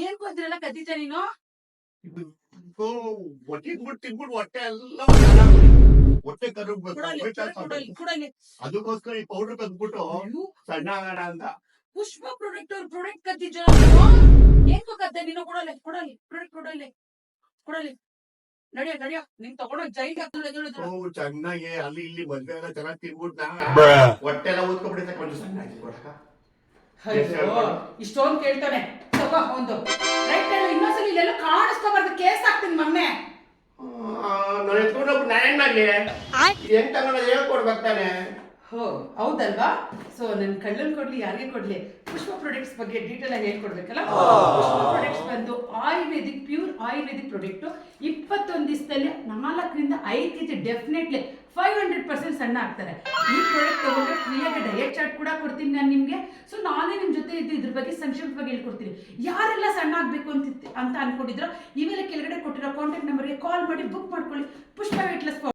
ಏನ್ ಬಂದ್ರಲ್ಲ ಕದೀತ ನೀನು? ಹೊಟ್ಟಿಗ್ಬಿಟ್ಟು ತಿನ್ಬಿಟ್ಟು ಹೊಟ್ಟೆ ಎಲ್ಲ ಹೊಟ್ಟೆ ಕರಗ್ಬೇಕು ಅದಕ್ಕೋಸ್ಕರ ಈ ಪೌಡರ್ ಕದ್ಬಿಟ್ಟು ಸಣ್ಣ ಆಗೋಣ ಅಂತ. ಪುಷ್ಪ ಪ್ರಾಡಕ್ಟ್ ಅವ್ರ ಪ್ರಾಡಕ್ಟ್ ಕದ್ದಿದ್ದ ಏನ್ ಕದ್ದೆ ನೀನು? ಕೊಡಲೆ ಕೊಡಲಿ ಪ್ರಾಡಕ್ಟ್ ಕೊಡಲಿ ಕೊಡಲಿ. ನಡಿಯ ನಡಿಯ. ನಿನ್ ತಗೊಂಡು ಜೈಗೆ ಹಾಕ್ತಾರೆ ಚೆನ್ನಾಗಿ ಅಲ್ಲಿ ಇಲ್ಲಿ ಮದ್ವೆ ಎಲ್ಲ ಚೆನ್ನಾಗಿ ತಿನ್ಬಿಟ್ಟು ಹೊಟ್ಟೆ ಎಲ್ಲ ಓದ್ಕೊಂಡ್ಬಿಡಿದ್ರೆ ಕೊಂಚ ಸಣ್ಣ ಅಯ್ಯೋ ಇಷ್ಟೊಂದು ಕೇಳ್ತಾನೆ. ತಗೋ ಒಂದು. ರೈಟ್ ಹೇಳು ಇನ್ನೊಂದ್ಸಲ ಇಲ್ಲೆಲ್ಲ ಕಾಣಿಸ್ಕೋಬಾರ್ದು ಕೇಸ್ ಹಾಕ್ತೀನಿ ಮೊನ್ನೆ. ನಾನು ಎತ್ಕೊಂಡು ಹೋಗ್ಬಿಟ್ಟು ನಾನು ಏನ್ ಮಾಡ್ಲಿ? ಏನ್ ತಗೊಂಡ ಹೇಳ್ಕೊಡ್ಬೇಕು ತಾನೆ ಹೋ ಹೌದಲ್ವಾ? ಸೊ ನನ್ ಕಳ್ಳಲ್ಲಿ ಕೊಡ್ಲಿ ಯಾರಿಗೆ ಕೊಡ್ಲಿ? ಪುಷ್ಪ ಪ್ರಾಡಕ್ಟ್ಸ್ ಬಗ್ಗೆ ಡೀಟೇಲ್ ಆಗಿ ಹೇಳ್ಕೊಡ್ಬೇಕಲ್ಲ? ಪುಷ್ಪ ಪ್ರಾಡಕ್ಟ್ಸ್ ಬಂದು ಆಯುರ್ವೇದಿಕ್ ಪ್ಯೂರ್ ಆಯುರ್ವೇದಿಕ್ ಪ್ರಾಡಕ್ಟ್ ಇಪ್ಪತ್ತೊಂದು ದಿವಸದಲ್ಲಿ ನಾಲ್ಕರಿಂದ ಐದು K G definitely five hundred percent ಸಣ್ಣ ಆಗ್ತಾರೆ. ಈ ಪ್ರಾಡಕ್ಟ್ ತಗೊಂಡ್ರೆ ಫ್ರೀಯಾಗಿ ಡಯಟ್ ಚಾರ್ಟ್ ಕೂಡ ಕೊಡ್ತೀನಿ ನಾನು ನಿಮಗೆ. ಸೊ ನಾನೇ ನಿಮ್ಮ ಜೊತೆ ಇದ್ದು ಇದ್ರ ಬಗ್ಗೆ ಸಂಕ್ಷಿಪ್ತವಾಗಿ ಹೇಳ್ಕೊಡ್ತೀನಿ. ಯಾರೆಲ್ಲ ಸಣ್ಣ ಆಗಬೇಕು ಅಂತ ಅಂತ ಅನ್ಕೊಂಡಿದ್ರು ಇವೆಲ್ಲ ಕೆಳಗಡೆ ಕೊಟ್ಟಿರೋ ಕಾಂಟ್ಯಾಕ್ಟ್ ನಂಬರ್ಗೆ ಕಾಲ್ ಮಾಡಿ ಬುಕ್ ಮಾಡ್ಕೊಳ್ಳಿ. ಪುಷ್ಪ ವೇಟ್ಲೆಸ್